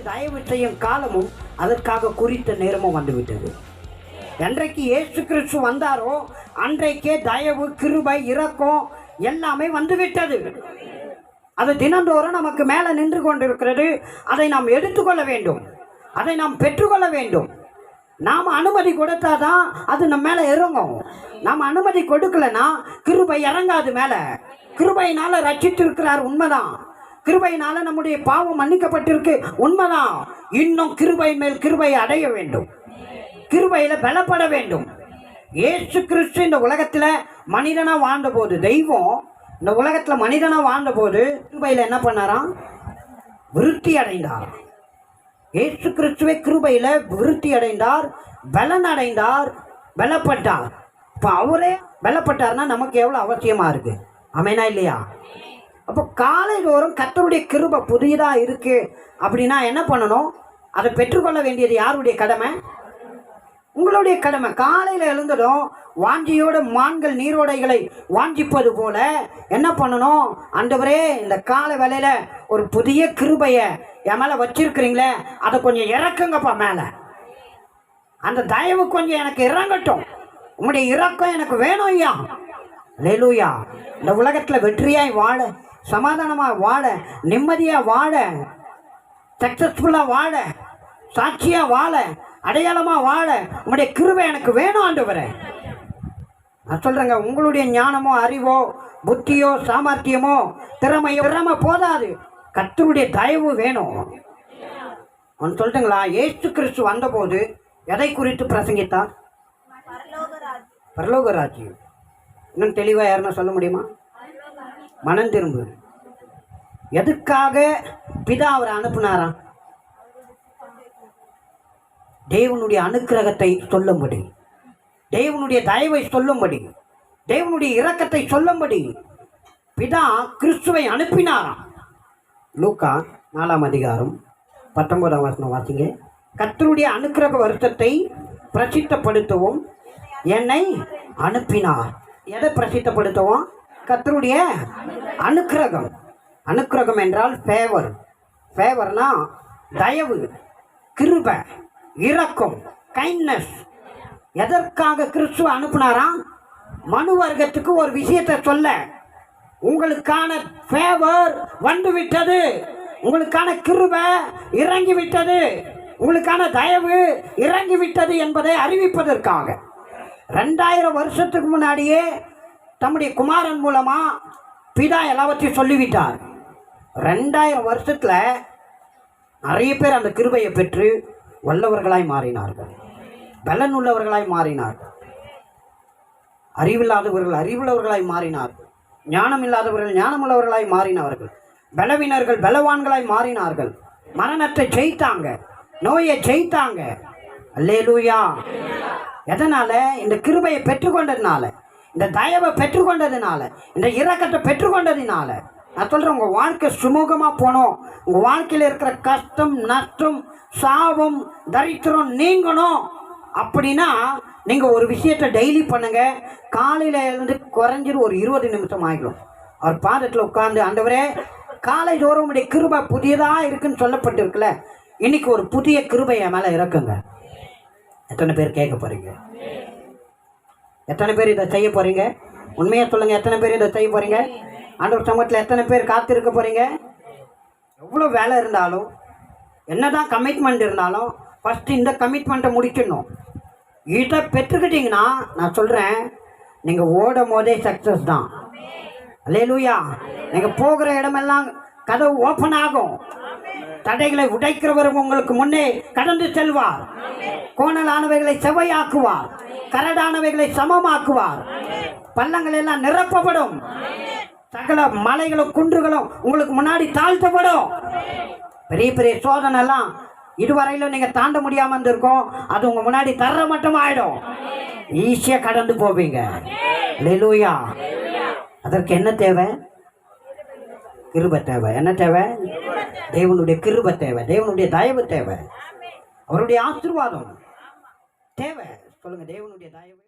எனக்கு தயவு செய்யும் காலமும் அதற்காக குறித்த நேரமும் வந்துவிட்டது. என்றைக்கு இயேசு கிறிஸ்து வந்தாரோ அன்றைக்கே தயவு கிருபை இறக்கம் எல்லாமே வந்துவிட்டது. அது தினந்தோறும் நமக்கு மேலே நின்று கொண்டிருக்கிறது. அதை நாம் எடுத்துக்கொள்ள வேண்டும். அதை நாம் பெற்றுக்கொள்ள வேண்டும். நாம் அனுமதி கொடுத்தாதான் அது நம்ம மேலே இறங்கும். நாம் அனுமதி கொடுக்கலனா கிருபை இறங்காது மேலே. கிருபையினால் ரட்சித்திருக்கிறார் உண்மைதான். கிருபையினால நம்முடைய பாவம் மன்னிக்கப்பட்டிருக்கு. உண்மைதான். இன்னும் கிருபை மேல் கிருபை அடைய வேண்டும். கிருபையில பலப்பட வேண்டும். ஏசு கிறிஸ்து இந்த உலகத்துல மனிதனா வாழ்ந்தபோது தெய்வம் இந்த உலகத்துல மனிதனா வாழ்ந்தபோது கிருபையில என்ன பண்ணாராம்? விருத்தி அடைந்தார். ஏசு கிறிஸ்துவே கிருபையில விருத்தி அடைந்தார் பலன் அடைந்தார் பலப்பட்டார். இப்போ அவரே பலப்பட்டார்னா நமக்கு எவ்வளோ அவசியமாக இருக்குது அமைனா இல்லையா? அப்போ காலை தோறும் கத்தருடைய கிருபை புதியதாக இருக்கு. அப்படின்னா என்ன பண்ணணும்? அதை பெற்றுக்கொள்ள வேண்டியது யாருடைய கடமை? உங்களுடைய கடமை. காலையில் எழுந்ததும் வாஞ்சியோட மான்கள் நீரோடைகளை வாஞ்சிப்பது போல என்ன பண்ணணும்? அந்தவரே இந்த காலை வேலையில் ஒரு புதிய கிருபையை என் மேலே வச்சிருக்கிறீங்களே அதை கொஞ்சம் இறக்குங்கப்பா மேலே. அந்த தயவு கொஞ்சம் எனக்கு இறங்கட்டும். உங்களுடைய இறக்கம் எனக்கு வேணும் ஐயா. லேலூயா இந்த உலகத்தில் வெற்றியாய் வாழ சமாதானமாக வாழ நிம்மதியாக வாழ சக்ஸஸ்ஃபுல்லாக வாழ சாட்சியாக வாழ அடையாளமாக வாழ உங்களுடைய கிருபை எனக்கு வேணும் ஆண்டவரே. நான் சொல்கிறேங்க உங்களுடைய ஞானமோ அறிவோ புத்தியோ சாமர்த்தியமோ திறமையோ திறமை போதாது. கர்த்தருடைய தயவு வேணும். அவன் சொல்லட்டுங்களா ஏசு கிறிஸ்து வந்தபோது எதை குறித்து பிரசங்கித்தார்? பரலோக ராஜ்யம் இன்னும் தெளிவாக யாருன்னா சொல்ல முடியுமா? மனம் திரும்பு எதுக்காக பிதா அவரை அனுப்புனாராம்? தேவனுடைய அனுக்கிரகத்தை சொல்லும்படி. தேவனுடைய தயவை சொல்லும்படி. தேவனுடைய இரக்கத்தை சொல்லும்படி பிதா கிறிஸ்துவை அனுப்பினாராம். லூக்கா நாலாம் அதிகாரம் பத்தொன்பதாம் வசனம் வாசிங்க. கத்தருடைய அனுக்கிரக வருத்தத்தை பிரசித்தப்படுத்தவும் என்னை அனுப்பினார். எதை பிரசித்தப்படுத்தவும்? கத்தருடைய அனுக்கிரகம். அனுக்கிரகம் என்றால் ஃபேவர் ஃபேவர்னா தயவு கிருப இரக்கம் கைண்ட்னஸ் எதற்காக கிறிஸ்துவ அனுப்புனாராம்? மனு வர்க்கத்துக்கு ஒரு விஷயத்தை சொல்ல. உங்களுக்கான ஃபேவர் வந்து விட்டது உங்களுக்கான கிருப இறங்கி விட்டது உங்களுக்கான தயவு இறங்கி விட்டது என்பதை அறிவிப்பதற்காக. ரெண்டாயிரம் வருஷத்துக்கு முன்னாடியே தம்முடைய குமாரன் மூலமாக பிதா எல்லாவற்றையும் சொல்லிவிட்டார். ரெண்டாயிரம் வருஷத்தில் நிறைய பேர் அந்த கிருபையை பெற்று வல்லவர்களாய் மாறினார்கள். பலன் உள்ளவர்களாய் மாறினார்கள். அறிவில்லாதவர்கள் அறிவுள்ளவர்களாய் மாறினார்கள். ஞானம் இல்லாதவர்கள் ஞானமுள்ளவர்களாய் மாறினார்கள் பலவீனர்கள் பலவான்களாய் மாறினார்கள். மரணத்தை ஜெயித்தாங்க. நோயை ஜெயித்தாங்க. அல்லேலூயா. எதனால்? இந்த கிருபையை பெற்றுக்கொண்டதுனால. இந்த தயவை பெற்றுக்கொண்டதுனால இந்த இரக்கத்தை பெற்றுக்கொண்டதுனால நான் சொல்கிறேன் உங்கள் வாழ்க்கை சுமூகமாக போகணும். உங்கள் வாழ்க்கையில் இருக்கிற கஷ்டம் நஷ்டம் சாபம் தரித்திரம் நீங்கணும். அப்படின்னா நீங்கள் ஒரு விஷயத்தை டெய்லி பண்ணுங்கள் காலையில் இருந்து குறைஞ்சிட்டு ஒரு இருபது நிமிஷம் ஆகிடும் அவர் பாதத்தில் உட்காந்து ஆண்டவரே காலை தோறும் உடைய கிருபை புதியதாக இருக்குன்னு சொல்லப்பட்டிருக்குல்ல. இன்னைக்கு ஒரு புதிய கிருபை என் மேலே இறக்குங்க. எத்தனை பேர் கேட்க போகிறீங்க எத்தனை பேர் இதை செய்ய போகிறீங்க உண்மையாக சொல்லுங்கள் எத்தனை பேர் இதை செய்ய போகிறீங்க ஆண்டவர் சமூகத்தில் எத்தனை பேர் காத்திருக்க போகிறீங்க எவ்வளோ வேலை இருந்தாலும் என்னதான் கமிட்மெண்ட் இருந்தாலும் ஃபஸ்ட்டு இந்த கமிட்மெண்ட்டை முடிக்கணும். இதை பெற்றுக்கிட்டீங்கன்னா நான் சொல்கிறேன் நீங்கள் ஓடும் போதே சக்ஸஸ் தான். அல்லேலூயா. நீங்கள் போகிற இடமெல்லாம் கதவு ஓப்பன் ஆகும். தடைகளை உடைக்கிறவர் உங்களுக்கு முன்னே கடந்து செல்வார். கோணலானவைகளை செவையாக்குவார் கரடானவைகளை சமமாக்குவார். பள்ளங்கள் எல்லாம் நிரப்பப்படும். சகல மலைகளும் குன்றுகளும் உங்களுக்கு முன்னாடி தாழ்த்தப்படும். பெரிய பெரிய சோதனை எல்லாம் இதுவரையிலும் நீங்க தாண்ட முடியாம இருந்திருக்கோம். அது உங்க முன்னாடி தர மட்டும் ஆயிடும் ஈஸியா கடந்து போவீங்க. லெலூயா அதற்கு என்ன தேவை? கிருப தேவை. என்ன தேவை? தேவனுடைய கிருப தேவை. தேவனுடைய தயவு தேவை. அவருடைய ஆசீர்வாதம் தேவை. சொல்லுங்க. தேவனுடைய தயவு.